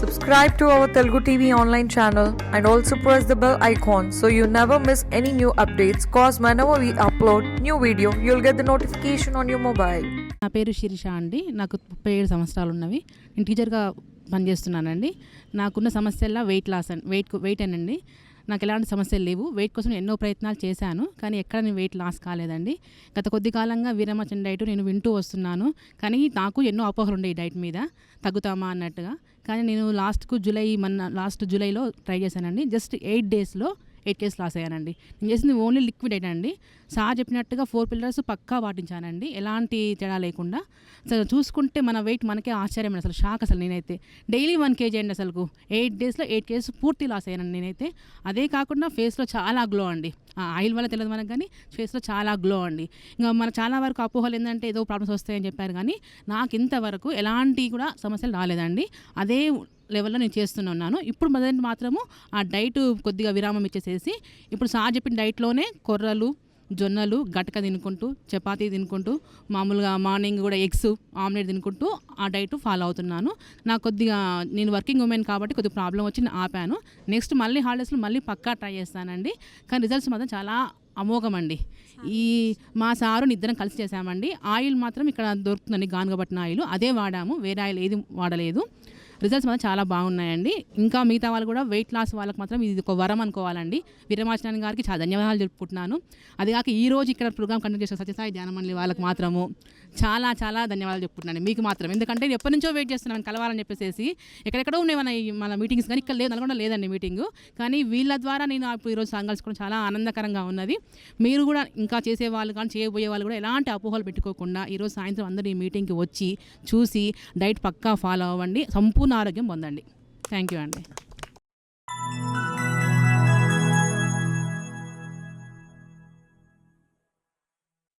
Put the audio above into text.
Subscribe to our Telugu TV online channel and also press the bell icon so you never miss any new updates. Cause whenever we upload new video, you'll get the notification on your mobile. నా పేరు శిరీష అండి నాకు ముప్పై ఏడు సంవత్సరాలు ఉన్నవి నేను టీచర్గా పనిచేస్తున్నానండి నాకున్న సమస్యల్లో weight loss and weight weight అనండి నాకు ఎలాంటి సమస్యలు లేవు. వెయిట్ కోసం ఎన్నో ప్రయత్నాలు చేశాను. కానీ ఎక్కడ నేను వెయిట్ లాస్ కాలేదండి. గత కొద్ది కాలంగా వీరమచన్ డైట్ నేను వింటూ వస్తున్నాను. కానీ నాకు ఎన్నో అపోహలు ఉండే ఈ డైట్ మీద. తగ్గుతామా అన్నట్టుగా. కానీ నేను లాస్ట్కు జూలై మన లాస్ట్ జూలైలో ట్రై చేశానండి. జస్ట్ ఎయిట్ డేస్లో ఎయిట్ కేస్ లాస్ అయ్యానండి. నేను చేసింది ఓన్లీ లిక్విడ్ అండి. సార్ చెప్పినట్టుగా ఫోర్ పిల్లర్స్ పక్కా పాటించానండి ఎలాంటి తేడా లేకుండా. అసలు చూసుకుంటే మన వెయిట్ మనకే ఆశ్చర్యం అసలు షాక్ అసలు నేనైతే. డైలీ వన్ కేజీ అండి అసలు ఎయిట్ డేస్లో ఎయిట్ కేజీస్ పూర్తి లాస్ అయ్యానండి నేనైతే. అదే కాకుండా ఫేస్లో చాలా గ్లో అండి. ఆ ఆయిల్ వల్ల తెలియదు మనకు కానీ ఫేస్లో చాలా గ్లో అండి. ఇంకా మన చాలా వరకు అపోహలు ఏంటంటే ఏదో ప్రాబ్లమ్స్ వస్తాయని చెప్పారు కానీ నాకు ఇంతవరకు ఎలాంటి కూడా సమస్యలు రాలేదండి. అదే లెవెల్లో నేను చేస్తున్నాను ఇప్పుడు మొదటి మాత్రము ఆ డైట్ కొద్దిగా విరామం ఇచ్చేసేసి ఇప్పుడు సార్ చెప్పిన డైట్లోనే కొర్రలు జొన్నలు గటక తినుకుంటూ చపాతీ తినుకుంటూ మామూలుగా మార్నింగ్ కూడా ఎగ్స్ ఆమ్లెట్ తినుకుంటూ ఆ డైట్ ఫాలో అవుతున్నాను. నాకు కొద్దిగా నేను వర్కింగ్ ఉమెన్ కాబట్టి కొద్దిగా ప్రాబ్లం వచ్చి నేను ఆపాను. నెక్స్ట్ మళ్ళీ హాలిడేస్లో మళ్ళీ పక్కా ట్రై చేస్తానండి. కానీ రిజల్ట్స్ మాత్రం చాలా అమోఘమండి ఈ మా సారు ఇద్దరం కలిసి చేసామండి ఆయిల్ మాత్రం ఇక్కడ దొరుకుతుందండి గానుగబట్టిన ఆయిల్. అదే వాడాము. వేరే ఆయిల్ ఏది వాడలేదు. రిజల్ట్స్ మాత్రం చాలా బాగున్నాయండి. ఇంకా మిగతా వాళ్ళు కూడా వెయిట్ లాస్ వాళ్ళకి మాత్రం ఇది ఒక వరం అనుకోవాలండి. వీరమాచనాని గారికి చాలా ధన్యవాదాలు చెప్పుకుంటున్నాను. అది కాక ఈ రోజు ఇక్కడ ప్రోగ్రామ్ కండక్ట్ చేసిన సత్యసాయి ధ్యానమండలి వాళ్ళకి మాత్రము చాలా చాలా ధన్యవాదాలు చెప్పుకుంటున్నాను. మీకు మాత్రం. ఎందుకంటే నేను ఎప్పటి నుంచో వెయిట్ చేస్తున్నాను కలవాలని చెప్పేసి ఎక్కడెక్కడో ఉన్నాయి మన మన మీటింగ్స్ కానీ ఇక్కడ లేదు నల్గొండ లేదండి మీటింగ్ కానీ వీళ్ళ ద్వారా నేను ఇప్పుడు ఈరోజు సంకల్సుకోవడం చాలా ఆనందకరంగా ఉన్నది. మీరు కూడా ఇంకా చేసే వాళ్ళు కానీ చేయబోయే వాళ్ళు కూడా ఎలాంటి అపోహలు పెట్టుకోకుండా ఈరోజు సాయంత్రం అందరూ ఈ మీటింగ్కి వచ్చి చూసి డైట్ పక్కా ఫాలో అవ్వండి. సంపూర్ణ సంపూర్ణ ఆరోగ్యం పొందండి. థ్యాంక్ యూ అండి.